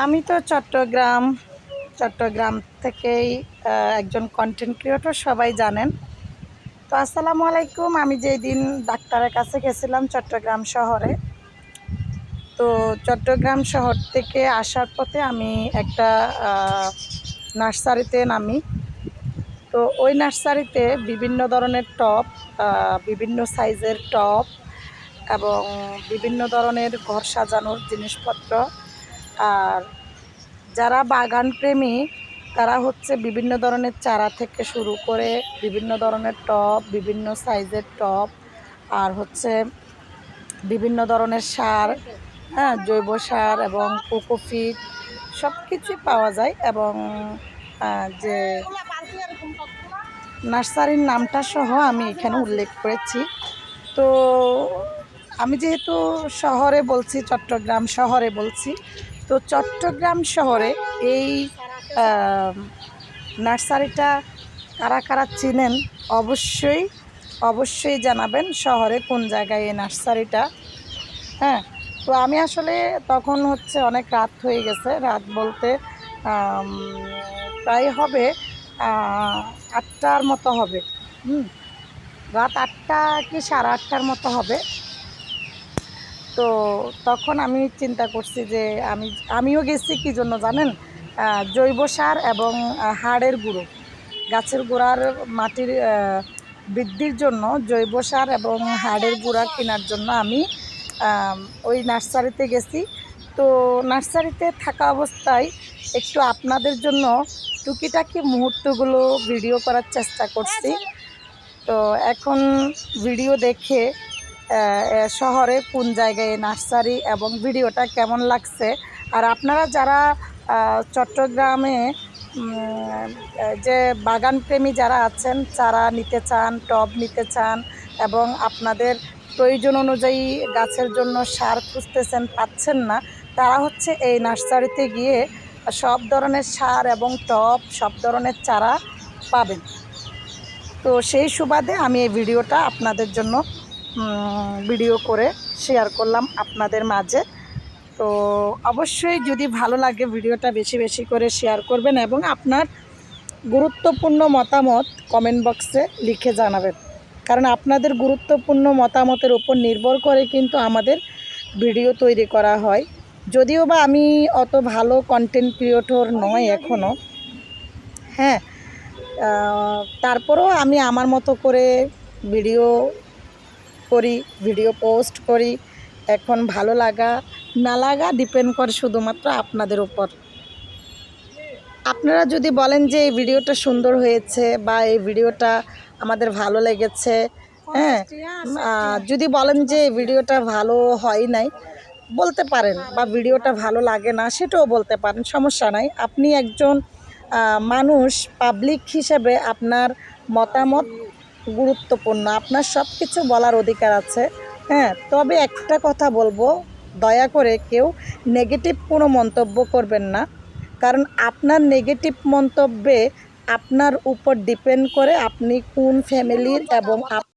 আমি তো চট্টগ্রাম চট্টগ্রাম থেকেই একজন কন্টেন্ট ক্রিয়েটর সবাই জানেন। তো আসসালামু আলাইকুম, আমি যেই দিন ডাক্তারের কাছে গেছিলাম চট্টগ্রাম শহরে, তো চট্টগ্রাম শহর থেকে আসার পথে আমি একটা নার্সারিতে নামি। তো ওই নার্সারিতে বিভিন্ন ধরনের টপ বিভিন্ন সাইজের টপ এবং বিভিন্ন ধরনের ঘর সাজানোর জিনিসপত্র আর যারা বাগান প্রেমী, তারা হচ্ছে বিভিন্ন ধরনের চারা থেকে শুরু করে বিভিন্ন ধরনের টব, বিভিন্ন সাইজের টব, আর হচ্ছে বিভিন্ন ধরনের সার হ্যাঁ জৈব সার এবং কোকোফিট সব কিছুই পাওয়া যায় এবং যে নার্সারির নামটা সহ আমি এখানে উল্লেখ করেছি। তো আমি যেহেতু শহরে বলছি, চট্টগ্রাম শহরে বলছি তো চট্টগ্রাম শহরে এই নার্সারিটা কারা কারা চিনেন অবশ্যই অবশ্যই জানাবেন শহরে কোন জায়গায় এই নার্সারিটা। হ্যাঁ তো আমি আসলে তখন হচ্ছে অনেক রাত হয়ে গেছে, রাত বলতে প্রায় হবে আটটার মতো হবে। হুম, রাত আটটা কি সাড়ে আটটার মতো হবে। তো তখন আমি চিন্তা করছি যে আমি আমিও গেছি কি জন্য জানেন? জৈব সার এবং হাড়ের গুঁড়ো। গাছের গোড়ার মাটির বৃদ্ধির জন্য জৈব সার এবং হাড়ের গুঁড়া কেনার জন্য আমি ওই নার্সারিতে গেছি। তো নার্সারিতে থাকা অবস্থায় একটু আপনাদের জন্য টুকিটাকি মুহূর্তগুলো ভিডিও করার চেষ্টা করছি। তো এখন ভিডিও দেখে শহরে কোন জায়গায় নার্সারি এবং ভিডিওটা কেমন লাগছে? আর আপনারা যারা চট্টগ্রামে যে বাগানপ্রেমী যারা আছেন, চারা নিতে চান, টব নিতে চান এবং আপনাদের প্রয়োজন অনুযায়ী গাছের জন্য সার খুঁজতেছেন, পাচ্ছেন না, তারা হচ্ছে এই নার্সারিতে গিয়ে সব ধরনের সার এবং টব, সব ধরনের চারা পাবেন। তো সেই সুবাদে আমি এই ভিডিওটা আপনাদের জন্য ভিডিও করে শেয়ার করলাম আপনাদের মাঝে। তো অবশ্যই যদি ভালো লাগে ভিডিওটা বেশি বেশি করে শেয়ার করবেন এবং আপনার গুরুত্বপূর্ণ মতামত কমেন্ট বক্সে লিখে জানাবেন। কারণ আপনাদের গুরুত্বপূর্ণ মতামতের উপর নির্ভর করে কিন্তু আমাদের ভিডিও তৈরি করা হয়। যদিও বা আমি অত ভালো কন্টেন্ট ক্রিয়েটর নয় এখনও হ্যাঁ তারপরেও আমি আমার মতো করে ভিডিও করি ভিডিও পোস্ট করি। এখন ভালো লাগা, না লাগা ডিপেন্ড করে শুধুমাত্র আপনাদের উপর। আপনারা যদি বলেন যে এই ভিডিওটা সুন্দর হয়েছে বা এই ভিডিওটা আমাদের ভালো লেগেছে হ্যাঁ যদি বলেন যে এই ভিডিওটা ভালো হয় নাই, বলতে পারেন বা ভিডিওটা ভালো লাগে না সেটাও বলতে পারেন, সমস্যা নাই। আপনি একজন মানুষ পাবলিক হিসেবে আপনার মতামত গুরুত্বপূর্ণ। আপনার সব কিছু বলার অধিকার আছে। হ্যাঁ তবে একটা কথা বলব, দয়া করে কেউ নেগেটিভ কোনো মন্তব্য করবেন না। কারণ আপনার নেগেটিভ মন্তব্যে আপনার উপর ডিপেন্ড করে আপনি কোন ফ্যামিলির এবং